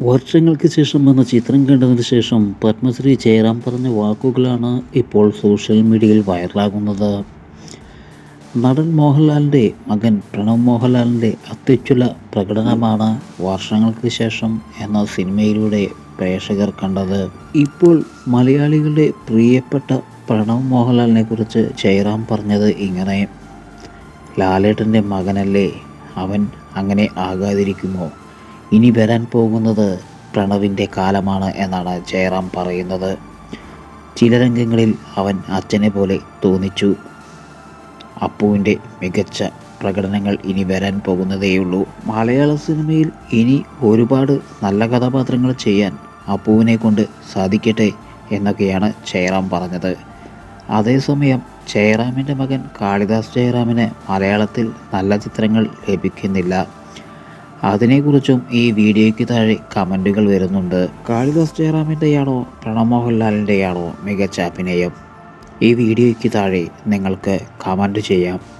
വർഷങ്ങൾക്ക് ശേഷം വന്ന ചിത്രം കണ്ടതിന് ശേഷം പത്മശ്രീ ജയറാം പറഞ്ഞ വാക്കുകളാണ് ഇപ്പോൾ സോഷ്യൽ മീഡിയയിൽ വൈറലാകുന്നത്. നടൻ മോഹൻലാലിന്റെ മകൻ പ്രണവ് മോഹൻലാലിന്റെ അത്യുജ്വല പ്രകടനമാണ് വർഷങ്ങൾക്ക് ശേഷം എന്ന സിനിമയിലൂടെ പ്രേക്ഷകർ കണ്ടത്. ഇപ്പോൾ മലയാളികളുടെ പ്രിയപ്പെട്ട പ്രണവ് മോഹൻലാലിനെ കുറിച്ച് ജയറാം പറഞ്ഞത് ഇങ്ങനെ ലാലേട്ടന്റെ മകനല്ലേ? അവൻ അങ്ങനെ ആകാതിരിക്കുമോ? ഇനി വരാൻ പോകുന്നത് പ്രണവിന്റെ കാലമാണ് എന്നാണ് ജയറാം പറയുന്നത്. ചില രംഗങ്ങളിൽ അവൻ അച്ഛനെ പോലെ തോന്നിച്ചു. അപ്പുവിന്റെ മികച്ച പ്രകടനങ്ങൾ ഇനി വരാൻ പോകുന്നതേയുള്ളൂ. മലയാള സിനിമയിൽ ഇനി ഒരുപാട് നല്ല കഥാപാത്രങ്ങൾ ചെയ്യാൻ അപ്പുവിനെ കൊണ്ട് സാധിക്കട്ടെ എന്നൊക്കെയാണ് ജയറാം പറഞ്ഞത്. അതേസമയം ജയറാമിന്റെ മകൻ കാളിദാസ് ജയറാമിന് മലയാളത്തിൽ നല്ല ചിത്രങ്ങൾ ലഭിക്കുന്നില്ല. അതിനെക്കുറിച്ചും ഈ വീഡിയോയ്ക്ക് താഴെ കമന്റുകൾ വരുന്നുണ്ട്. കാളിദാസ് ജയറാമിന്റെയാണോ പ്രണവ് മോഹൻലാലിന്റെയാണോ മികച്ച അഭിനയം? ഈ വീഡിയോയ്ക്ക് താഴെ നിങ്ങൾക്ക് കമന്റ് ചെയ്യാം.